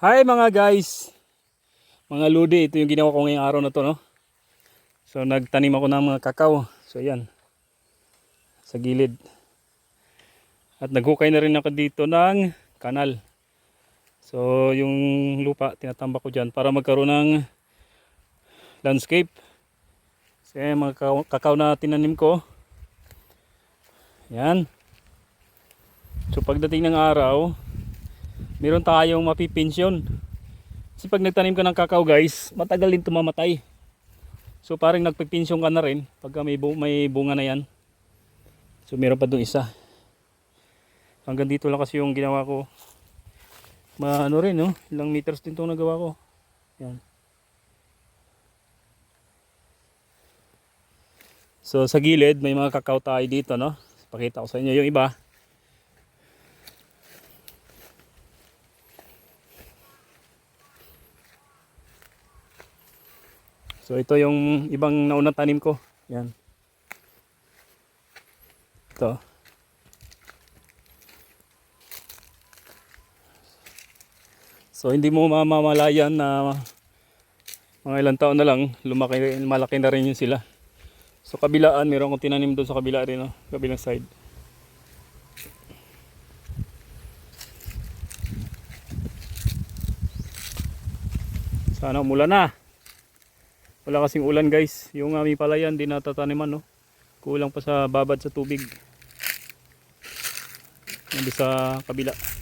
Hi mga guys! Mga ludi, ito yung ginawa ko ngayong araw na to, no? So nagtanim ako ng mga kakao. So yan. Sa gilid. At naghukay na rin ako dito ng kanal. So yung lupa, tinatambak ko dyan para magkaroon ng landscape. So yan, mga kakao, na tinanim ko. Yan. So pagdating ng araw, meron tayong mapipensyon. Kasi pag nagtanim ka ng kakao guys, matagal din tumamatay. So parang nagpipensyon ka na rin pagka may, bu- may bunga na yan. So meron pa doon isa. Hanggang dito lang kasi yung ginawa ko. Ma ano rin no, ilang meters din itong nagawa ko. Yan. So sa gilid may mga kakao tayo dito no. Pakita ko sa inyo yung iba. So ito yung ibang naunang tanim ko. Yan. Ito. So hindi mo mamamalayan na mga ilang taon na lang lumaki malaki na rin yun sila. So kabilaan meron akong tinanim doon sa kabila rin no, kabilang side. Sana umulan na. Wala kasing ulan guys. Yung aming palayan di natataniman no. Kulang pa sa babad sa tubig. Nandun sa kabila.